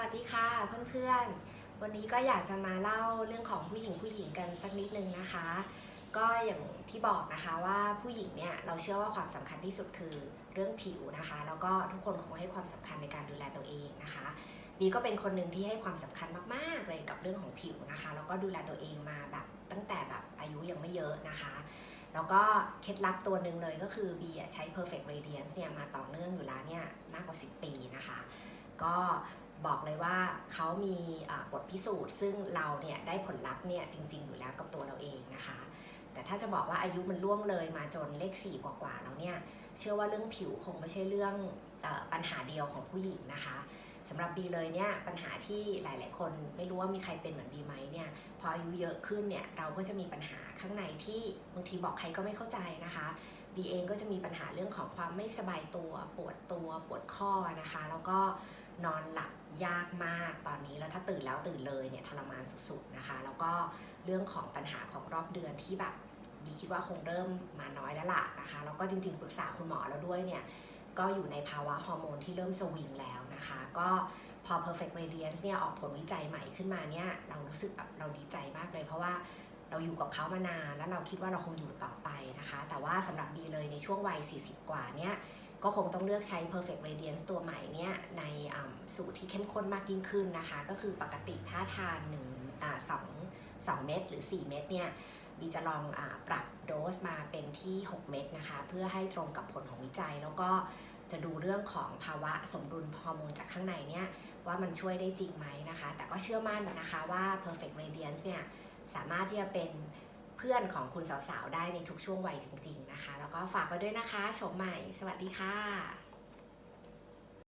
วัสดีค่ะเพื่อนๆ วันนี้ก็อยากจะมาเล่าเรื่องของผู้หญิงผู้หญิงกันสักนิดนึงนะคะ ก็อย่างที่บอกนะคะว่าผู้หญิงเนี่ยเราเชื่อว่าความสำคัญที่สุดคือเรื่องผิวนะคะ แล้วก็ทุกคนคงให้ความสำคัญในการดูแลตัวเองนะคะบีก็เป็นคนหนึ่งที่ให้ความสำคัญมากๆเลยกับเรื่องของผิวนะคะ แล้วก็ดูแลตัวเองมาแบบตั้งแต่แบบอายุยังไม่เยอะนะคะ แล้วก็เคล็ดลับตัวหนึ่งเลยก็คือบีใช้ perfect radiance เนี่ยมาต่อเนื่องอยู่แล้วเนี่ยมากกว่า 10 ปีนะคะ ก็ บอกเลยว่าเขามีบทพิสูจน์ ซึ่งเราเนี่ยได้ผลลัพธ์เนี่ยจริง ๆ อยู่แล้วกับตัวเราเองนะคะ แต่ถ้าจะบอกว่าอายุมันล่วงเลยมาจนเลข4กว่าๆแล้วเนี่ยเชื่อว่าเรื่องผิวคงไม่ใช่เรื่องอปัญหาเดียวของผู้หญิงนะคะสำหรับบีเลยเนี่ยปัญหาที่หลาย ๆ คนไม่รู้ว่ามีใครเป็นเหมือนบีไหมเนี่ยพออายุเยอะขึ้นเนี่ยเราก็จะมีปัญหาข้างในที่บางทีบอกใครก็ไม่เข้าใจนะคะบีเองก็จะมีปัญหาเรื่องของความไม่สบายตัวปวดตัวปวดข้อนะคะ แล้วก็นอนหลับ ยากมากตอนนี้แล้วถ้าตื่นแล้วตื่นเลยเนี่ยทรมานสุดๆนะคะ แล้วก็เรื่องของปัญหาของรอบเดือนที่แบบบีคิดว่าคงเริ่มมาน้อยแล้วล่ะนะคะแล้วก็จริงๆปรึกษาคุณหมอแล้วด้วยเนี่ยก็อยู่ในภาวะฮอร์โมนที่เริ่มสวิงแล้วนะคะ ก็พอ perfect radiance เนี่ยออกผลวิจัยใหม่ขึ้นมาเนี่ยเรารู้สึกแบบเราดีใจมากเลย เพราะว่าเราอยู่กับเขามานานแล้วเราคิดว่าเราคงอยู่ต่อไปนะคะ แต่ว่าสำหรับบีเลยในช่วงวัย 40 กว่าเนี่ยก็คงต้องเลือกใช้ perfect radiance ตัวใหม่เนี่ยใน สูตรที่เข้มข้นมากยิ่งขึ้นนะคะ ก็คือปกติถ้าทาน1อ่า2 2เม็ดหรือ 4 เม็ดเนี่ยบีจะลองอปรับโดสมาเป็นที่ 6 เม็ดนะคะ เพื่อให้ตรงกับผลของวิจัย แล้วก็จะดูเรื่องของภาวะสมดุลฮอร์โมนจากข้างในเนี่ยว่ามันช่วยได้จริงไหมนะคะ แต่ก็เชื่อมั่นนะคะว่า perfect radiance เนี่ยสามารถที่จะเป็นเพื่อนของคุณสาวๆ ได้ในทุกช่วงวัยจริงๆนะคะ แล้วก็ฝากไว้ด้วยนะคะชมใหม่ สวัสดีค่ะ